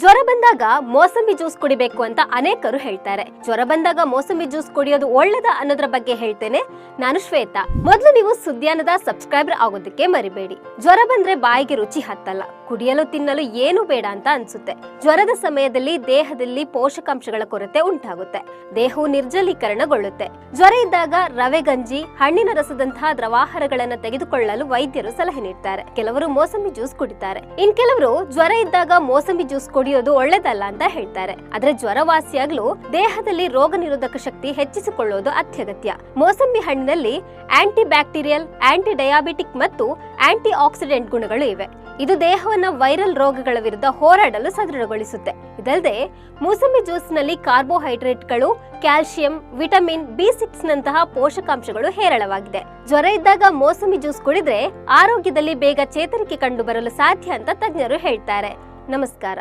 ಜ್ವರ ಬಂದಾಗ ಮೋಸಂಬಿ ಜ್ಯೂಸ್ ಕುಡಿಬೇಕು ಅಂತ ಅನೇಕರು ಹೇಳ್ತಾರೆ. ಜ್ವರ ಬಂದಾಗ ಮೋಸಂಬಿ ಜ್ಯೂಸ್ ಕುಡಿಯೋದು ಒಳ್ಳೇದ ಅನ್ನೋದ್ರ ಬಗ್ಗೆ ಹೇಳ್ತೇನೆ. ನಾನು ಶ್ವೇತಾ. ಮೊದಲು ನೀವು ಸುದ್ಯಾನದ ಸಬ್ಸ್ಕ್ರೈಬರ್ ಆಗೋದಕ್ಕೆ ಮರಿಬೇಡಿ. ಜ್ವರ ಬಂದ್ರೆ ಬಾಯಿಗೆ ರುಚಿ ಹತ್ತಲ್ಲ. ಕುಡಿಯಲು ತಿನ್ನಲು ಏನು ಬೇಡ ಅಂತ ಅನ್ಸುತ್ತೆ. ಜ್ವರದ ಸಮಯದಲ್ಲಿ ದೇಹದಲ್ಲಿ ಪೋಷಕಾಂಶಗಳ ಕೊರತೆ ಉಂಟಾಗುತ್ತೆ. ದೇಹವು ನಿರ್ಜಲೀಕರಣಗೊಳ್ಳುತ್ತೆ. ಜ್ವರ ಇದ್ದಾಗ ರವೆ ಗಂಜಿ, ಹಣ್ಣಿನ ರಸದಂತಹ ದ್ರವಾಹಾರಗಳನ್ನು ತೆಗೆದುಕೊಳ್ಳಲು ವೈದ್ಯರು ಸಲಹೆ ನೀಡ್ತಾರೆ. ಕೆಲವರು ಮೋಸಂಬಿ ಜ್ಯೂಸ್ ಕುಡಿತಾರೆ. ಇನ್ ಕೆಲವರು ಜ್ವರ ಇದ್ದಾಗ ಮೋಸಂಬಿ ಜ್ಯೂಸ್ ಕುಡಿಯೋದು ಒಳ್ಳೇದಲ್ಲ ಅಂತ ಹೇಳ್ತಾರೆ. ಆದ್ರೆ ಜ್ವರವಾಸಿಯಾಗ್ಲು ದೇಹದಲ್ಲಿ ರೋಗ ನಿರೋಧಕ ಶಕ್ತಿ ಹೆಚ್ಚಿಸಿಕೊಳ್ಳುವುದು ಅತ್ಯಗತ್ಯ. ಮೋಸಂಬಿ ಹಣ್ಣಿನಲ್ಲಿ ಆಂಟಿ ಬ್ಯಾಕ್ಟೀರಿಯಲ್ ಆಂಟಿ ಡಯಾಬಿಟಿಕ್ ಮತ್ತು ಆಂಟಿ ಆಕ್ಸಿಡೆಂಟ್ ಗುಣಗಳು ಇವೆ. ಇದು ದೇಹವನ್ನ ವೈರಲ್ ರೋಗಗಳ ವಿರುದ್ಧ ಹೋರಾಡಲು ಸದೃಢಗೊಳಿಸುತ್ತೆ. ಇದಲ್ಲದೆ ಮೂಸಂಬಿ ಜ್ಯೂಸ್ನಲ್ಲಿ ಕಾರ್ಬೋಹೈಡ್ರೇಟ್ಗಳು ಕ್ಯಾಲ್ಸಿಯಂ ವಿಟಮಿನ್ ಬಿ ಸಿಕ್ಸ್ ನಂತಹ ಪೋಷಕಾಂಶಗಳು ಹೇರಳವಾಗಿದೆ. ಜ್ವರ ಇದ್ದಾಗ ಮೋಸಂಬಿ ಜ್ಯೂಸ್ ಕುಡಿದ್ರೆ ಆರೋಗ್ಯದಲ್ಲಿ ಬೇಗ ಚೇತರಿಕೆ ಕಂಡು ಬರಲು ಸಾಧ್ಯ ಅಂತ ತಜ್ಞರು ಹೇಳ್ತಾರೆ. ನಮಸ್ಕಾರ.